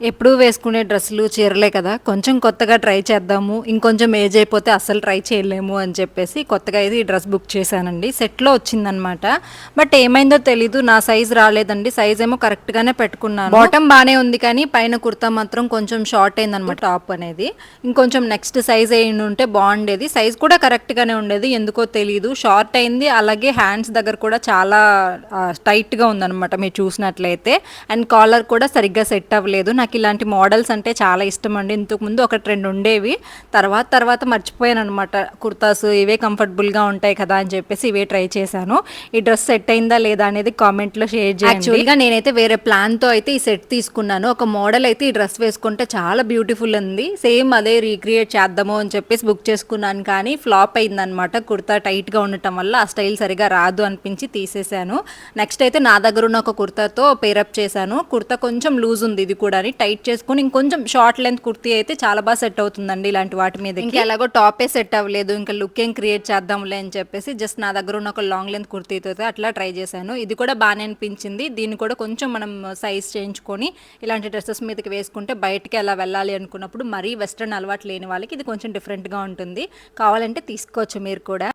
ఎప్పుడూ వేసుకునే డ్రెస్సులు చీరలే కదా. కొంచెం కొత్తగా ట్రై చేద్దాము. ఇంకొంచెం ఏజ్ అయిపోతే అస్సలు ట్రై చేయలేము అని చెప్పేసి కొత్తగా అయితే ఈ డ్రెస్ బుక్ చేశానండి. సెట్లో వచ్చిందనమాట బట్ ఏమైందో తెలీదు. నా సైజ్ రాలేదండి. సైజ్ ఏమో కరెక్ట్గానే పెట్టుకున్నాను. బాటమ్ బాగానే ఉంది కానీ పైన కుర్తా మాత్రం కొంచెం షార్ట్ అయిందనమాట టాప్ అనేది. ఇంకొంచెం నెక్స్ట్ సైజ్ అయి ఉంటే బాగుండేది. సైజ్ కూడా కరెక్ట్గానే ఉండేది. ఎందుకో తెలియదు షార్ట్ అయింది. అలాగే హ్యాండ్స్ దగ్గర కూడా చాలా టైట్గా ఉందన్నమాట మీరు చూసినట్లయితే. అండ్ కాలర్ కూడా సరిగ్గా సెట్ అవ్వలేదు. నాకు నాకు ఇలాంటి మోడల్స్ అంటే చాలా ఇష్టం అండి. ఇంతకుముందు ఒక ట్రెండ్ ఉండేవి. తర్వాత తర్వాత మర్చిపోయాను అనమాట కుర్తాస్ ఇవే కంఫర్టబుల్గా ఉంటాయి కదా అని చెప్పేసి ఇవే ట్రై చేశాను. ఈ డ్రెస్ సెట్ అయిందా లేదా అనేది కామెంట్లో షేర్ చేయండి. యాక్చువల్గా నేనైతే వేరే ప్లాన్తో అయితే ఈ సెట్ తీసుకున్నాను. ఒక మోడల్ అయితే ఈ డ్రెస్ వేసుకుంటే చాలా బ్యూటిఫుల్ ఉంది. సేమ్ అదే రీక్రియేట్ చేద్దాము అని చెప్పేసి బుక్ చేసుకున్నాను కానీ ఫ్లాప్ అయిందనమాట కుర్తా టైట్గా ఉండటం వల్ల ఆ స్టైల్ సరిగా రాదు అనిపించి తీసేశాను. నెక్స్ట్ అయితే నా దగ్గర ఉన్న ఒక కుర్తాతో పేరప్ చేశాను. కుర్తా కొంచెం లూజ్ ఉంది ఇది కూడా టైట్ చేసుకుని ఇంకొంచెం షార్ట్ లెంత్ కుర్తీ అయితే చాలా బాగా సెట్ అవుతుందండి ఇలాంటి వాటి మీద ఇంకా ఎలాగో టాపే సెట్ అవ్వలేదు ఇంకా లుక్ ఏం క్రియేట్ చేద్దాంలే అని చెప్పేసి జస్ట్ నా దగ్గర ఉన్న ఒక లాంగ్ లెంత్ కుర్తీతో అయితే అట్లా ట్రై చేశాను. ఇది కూడా బాగానే అనిపించింది. దీన్ని కూడా కొంచెం మనం సైజ్ చేయించుకొని ఇలాంటి డ్రెస్సెస్ మీదకి వేసుకుంటే బయటకి అలా వెళ్ళాలి అనుకున్నప్పుడు మరీ వెస్ట్రన్ అలవాటు లేని వాళ్ళకి ఇది కొంచెం డిఫరెంట్గా ఉంటుంది. కావాలంటే తీసుకోవచ్చు మీరు కూడా.